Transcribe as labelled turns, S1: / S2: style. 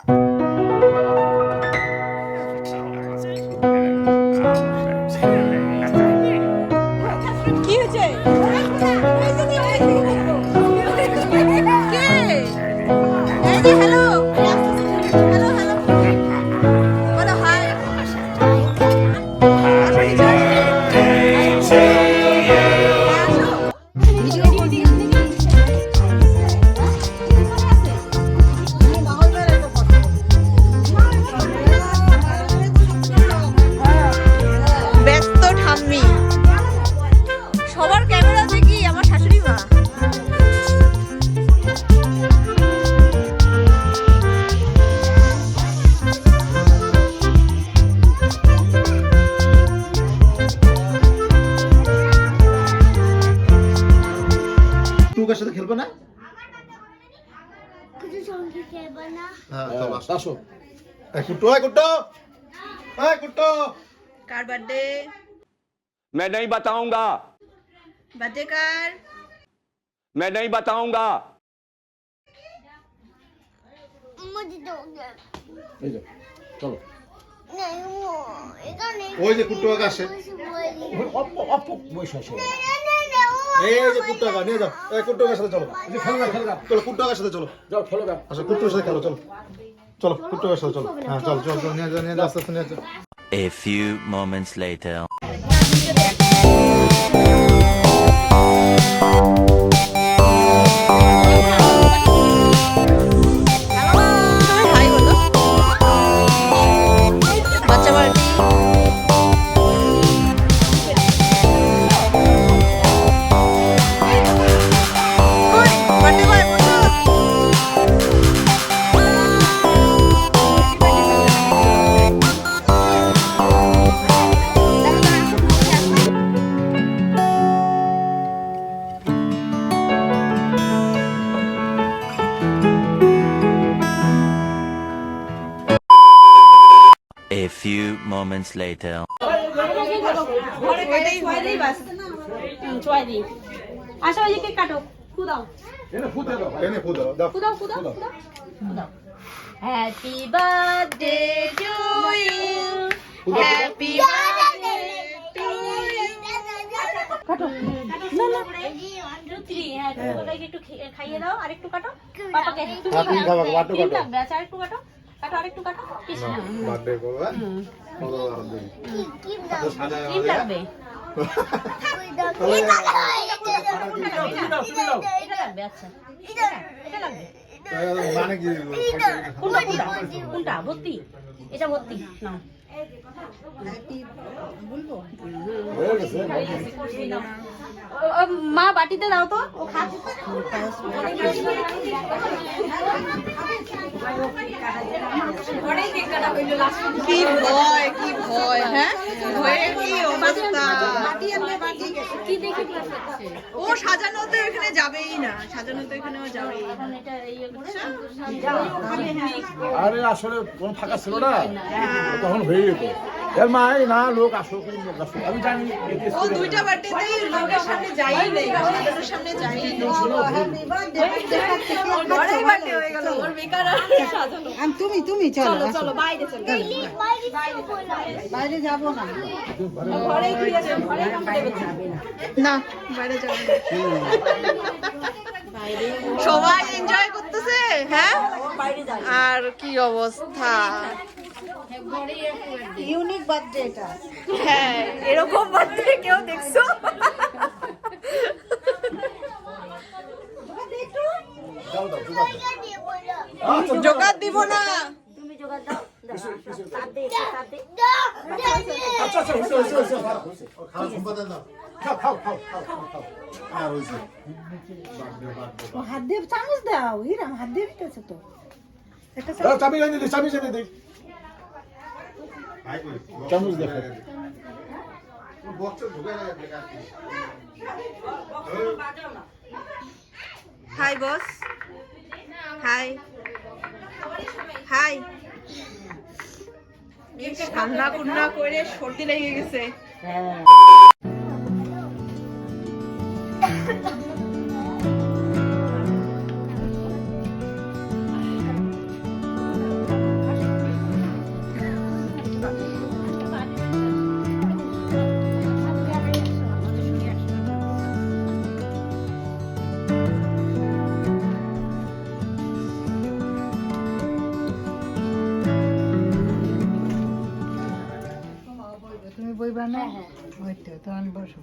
S1: কি
S2: না
S3: কিছু সঙ্গে খেলবো না
S2: হ্যাঁ চলো আসো, আসো এই কুট্টু এই কুট্টু এই কুট্টু
S1: কার বার্থডে
S4: मैं नहीं बताऊंगा
S1: বার্থডে কার
S4: मैं नहीं बताऊंगा
S3: মুঝে দোগে
S2: এই যে চলো
S3: নাই ও এখানে
S2: ওই যে কুট্টু কাকা আসে অপ অপ বয়স আছে এই যে কুট্টু কাকা নিয়ে যাও। এই কুট্টু কাকার সাথে চলো। এই যে খেলো না খেলো না চলো কুট্টু কাকার সাথে চলো। যাও খেলো না আচ্ছা কুট্টুর সাথে খেলো চলো। চলো কুট্টু কাকার সাথে চলো। হ্যাঁ চলো চলো চলো নিয়ে যাও নিয়ে যাও আস্তে আস্তে নিয়ে যাও।
S5: A few moments later.
S6: Hi ফু দাও
S2: ফু দাও
S6: happy birthday to you
S1: happy birthday to you
S6: কাটো না না ওয়ান টু থ্রি হ্যাঁ ওটাকে একটু খে- খাইয়ে দাও আর একটু কাটো পাপাকে তুমি
S2: হ্যাঁ, তুমি খাবা, বাটু
S6: তিন
S2: কাটো।
S6: লাগবে আচ্ছা আরেকটু কাটো কাটো আরেকটু কাটো। ইস, হ্যাঁ,
S2: বার্থডে করবে। কত আরাম
S3: কি
S6: লাগবে এটা লাগবে আচ্ছা। এটা লাগবে।
S2: মানে কি
S6: কোনটা কোনটা কোনটা ভর্তি এটা ভর্তি নাও ও- ও, মা বাটিতে দাও তো ও খাক
S1: কি ভয় কি ভয় হ্যাঁ? ভয়ে কি অবস্থা?
S6: কি দেখে ক্লাস করছে
S1: ও সাজানো তো এখানে যাবেই না সাজানো তো এখানেও যাবেই না
S6: এখন এটা ইয়ে করে
S7: আরে আসলে কোন ফাঁকা ছিল না। তখন হয়ে যেত। এর মা এই না লোক আসো কোন লোক আসো আমি জানি
S1: ও দুইটা বার্থডেতেই লোকের সামনে যাই নেই লোকের সামনে যাই নেই। বার্থডে হয়ে গেল। ওর বেকার আর সাজানো।
S8: তুমি তুমি চলো
S1: চলো বাইরে চলো।
S8: বাইরে যাব না।
S1: ঠিক আছে ঘরেই না। বাইরে যাব না। সবাই হ্যাঁ আর কি অবস্থা
S8: ইউনিক বার্থডে এটা
S1: হ্যাঁ এরকম বার্থডে কেউ দেখছ জোগাড় দিব না
S6: তুমি জোগাড় দাও
S7: আচ্ছা আচ্ছা
S2: খাও
S7: খাও খাও খাও খাও
S2: আর
S8: হাত দিয়ে চামচ দাও হিরাম হাত দিয়ে দিতেছে তো। একটা
S7: দাও, এনে দে চাবি এনে দে।
S2: হাই
S7: চামচ দেখো।
S1: বস হাই হাই ঠান্ডা কুন্ডা করে সর্দি লেগে গেছে।
S8: না? ওই তো তখন বসো।